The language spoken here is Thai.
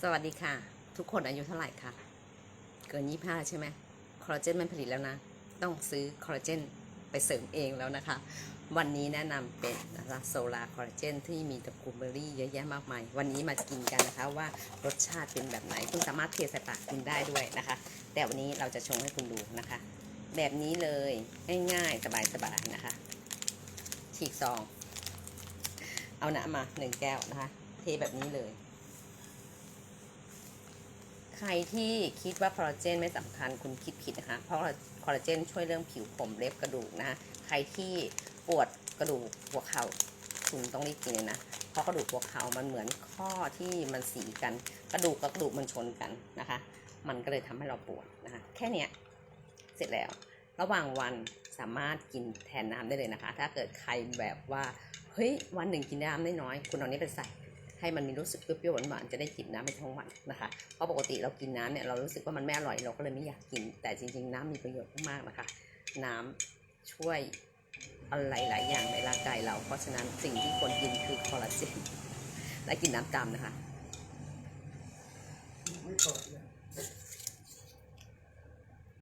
สวัสดีค่ะ ทุกคนอายุเท่าไหร่คะเกินยี่ห้าใช่ไหมคอลลาเจนมันผลิตแล้วนะ ต้องซื้อคอลลาเจนไปเสริมเองแล้วนะคะ วันนี้แนะนำเป็นนะคะโซลาคอลลาเจนที่มีตะกูเบอร์รี่เยอะแยะมากมาย วันนี้มากินกันนะคะว่ารสชาติเป็นแบบไหน คุณสามารถเทใส่ปากกินได้ด้วยนะคะ แต่วันนี้เราจะชงให้คุณดูนะคะ แบบนี้เลยง่ายๆ สบายๆนะคะ ฉีกซอง เอาน้ำมาหนึ่งแก้วนะคะ เทแบบนี้เลย ใครที่คิดว่าคอลลาเจนไม่สำคัญคุณคิดผิดนะคะ เพราะคอลลาเจนช่วยเรื่องผิวผมเล็บกระดูกนะ ใครที่ปวดกระดูกหัวเข่าคุณต้องรีบกินเลยนะ เพราะกระดูกหัวเข่ามันเหมือนข้อที่มันสีกัน กระดูกกับกระดูกมันชนกันนะคะ มันก็เลยทำให้เราปวดนะคะ แค่เนี้ยเสร็จแล้ว ระหว่างวันสามารถกินแทนน้ำได้เลยนะคะ ถ้าเกิดใครแบบว่า เฮ้ย วันหนึ่งกินน้ำได้น้อย คุณเอานี้ไปใส่ ให้มันมีรู้สึกเปรี้ยวๆหวานๆจะได้จิบน้ำไปทั้งวันนะคะ เพราะปกติเรากินน้ำเนี่ยเรารู้สึกว่ามันไม่อร่อยเราก็เลยไม่อยากกิน แต่จริง ๆ น้ำมีประโยชน์มากๆนะคะ น้ำช่วยอะไรหลายอย่างในร่างกายเรา เพราะฉะนั้นสิ่งที่ควรกินคือคอลลาเจนและกินน้ำตามนะคะ